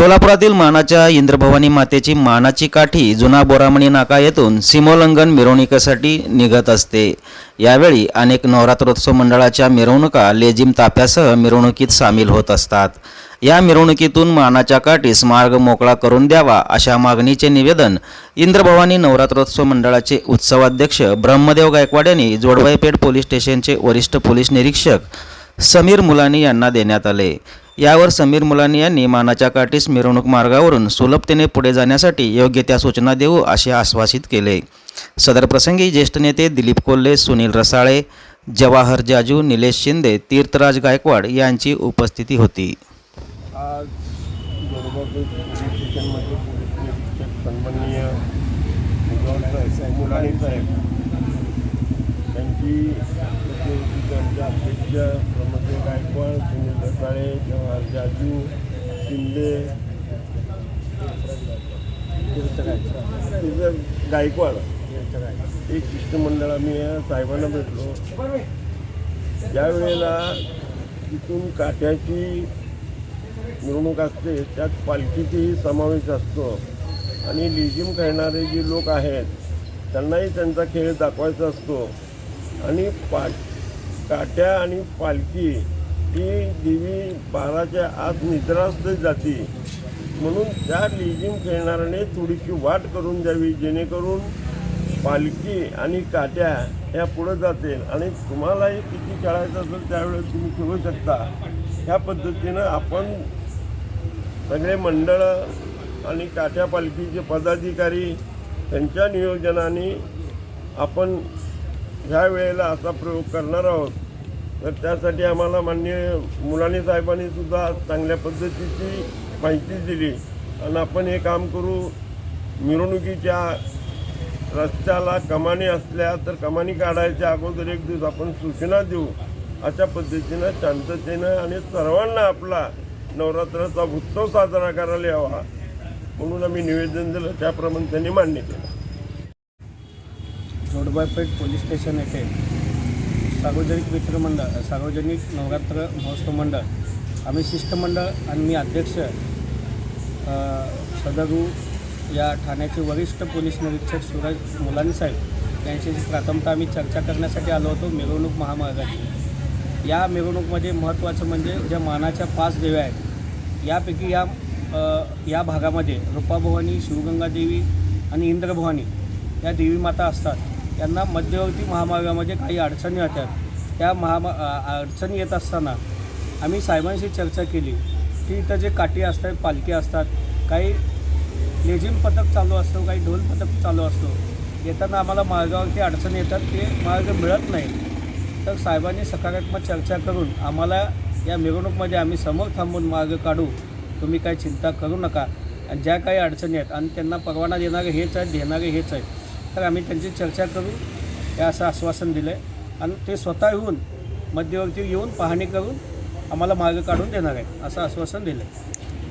सोलापुरातील मानाच्या इंद्रभवानी मातेची मानाची काठी जुना बोरामणी नाका येथून सीमोल्लंघन मिरवणुकीसाठी निघत असते. यावेळी अनेक नवरात्रोत्सव मंडळाच्या मिरवणुका लेझिम ताफ्यासह मिरवणुकीत सामील होत असतात. या मिरवणुकीतून मानाच्या काठीस मार्ग मोकळा करून द्यावा अशा मागणीचे निवेदन इंद्रभवानी नवरात्रोत्सव मंडळाचे उत्सवाध्यक्ष ब्रह्मदेव गायकवाड यांनी जोडवाईपेठ पोलीस स्टेशनचे वरिष्ठ पोलीस निरीक्षक समीर मुलानी यांना देण्यात आले. यावर समीर मुलानी यांनी मानाच्या काठीस मिरवणूक मार्गावरून सुलभतेने पुढे जाण्यासाठी योग्य त्या सूचना देऊ असे आश्वासित केले. सदर प्रसंगी ज्येष्ठ नेते दिलीप कोल्हे सुनील रसाळे जवाहर जाजू निलेश शिंदे तीर्थराज गायकवाड यांची उपस्थिती होती. आज त्यांची गायकवाड सुनील रसाळे जवाहर जाजू शिंदे. गायकवाड. एक शिष्टमंडळ आम्ही साहेबांना भेटलो. ज्यावेळेला तिथून काठ्याची मिरवणूक असते त्यात पालखीचाही समावेश असतो. आणि लिजिम खेळणारे जे लोक आहेत त्यांनाही त्यांचा खेळ दाखवायचा असतो. आणि पा काट्या आणि पालखी ती देवी बाराच्या आत निद्रास्त जाते. म्हणून त्या लिजिम खेळणाऱ्याने थोडीशी वाट करून द्यावी जेणेकरून पालखी आणि काट्या ह्या पुढं जातील. आणि तुम्हालाही किती खेळायचं असेल त्यावेळेस तुम्ही खेळू शकता. ह्या पद्धतीनं आपण सगळे मंडळं आणि काठ्या पालखीचे पदाधिकारी त्यांच्या नियोजनाने आपण ह्या वेळेला असा प्रयोग करणार आहोत. तर त्यासाठी आम्हाला मान्य मुलानी साहेबांनी सुद्धा चांगल्या पद्धतीची माहिती दिली. आणि आपण हे काम करू. मिरवणुकीच्या रस्त्याला कमानी असल्या तर कमानी काढायच्या अगोदर एक दिवस आपण सूचना देऊ. अशा पद्धतीनं शांततेनं आणि सर्वांना आपला नवरात्राचा उत्सव साजरा करायला यावा म्हणून आम्ही निवेदन दिलं. त्याप्रमाणे त्यांनी मान्य केलं. जोडबापेठ पोलीस स्टेशन येथे सार्वजनिक मित्रमंडळ सार्वजनिक नवरात्र महोत्सव मंडळ. आम्ही शिष्टमंडळ आणि मी अध्यक्ष अ, सदरू या ठाण्याचे वरिष्ठ पोलीस निरीक्षक सुरज मुलानी साहेब यांच्याशी प्राथमतः आम्ही चर्चा करण्यासाठी आलो होतो मिरवणूक महामार्गाची. या मिरवणूकमध्ये महत्त्वाचं म्हणजे ज्या मानाच्या पाच देव्या आहेत यापैकी या या भागामध्ये रूपाभवानी शिवगंगादेवी आणि इंद्रभवानी या देवी माता असतात. यांना मध्यवर्ती महामार्गामध्ये काही अडचणी येतात. त्या महामा अडचणी येत असताना आम्ही साहेबांशी चर्चा केली. की इथं जे काठी असतात पालखी असतात काही लेझिम पथक चालू असतो काही ढोल पथक चालू असतो. येताना आम्हाला मार्गावरती अडचणी येतात ते मार्ग मिळत नाही. तर साहेबांनी सकारात्मक चर्चा करून आम्हाला या मिरवणूकमध्ये आम्ही समोर थांबून मार्ग काढू. तुम्ही काही चिंता करू नका. आणि ज्या काही अडचणी आहेत आणि त्यांना परवाना देणारे हेच आहेत देणारे हेच आहेत. तर आम्ही त्यांची चर्चा करू हे असं आश्वासन दिलं आहे आणि ते स्वतः येऊन मध्यवर्ती येऊन पाहणी करून आम्हाला मार्ग काढून देणार आहे असं आश्वासन दिलं आहे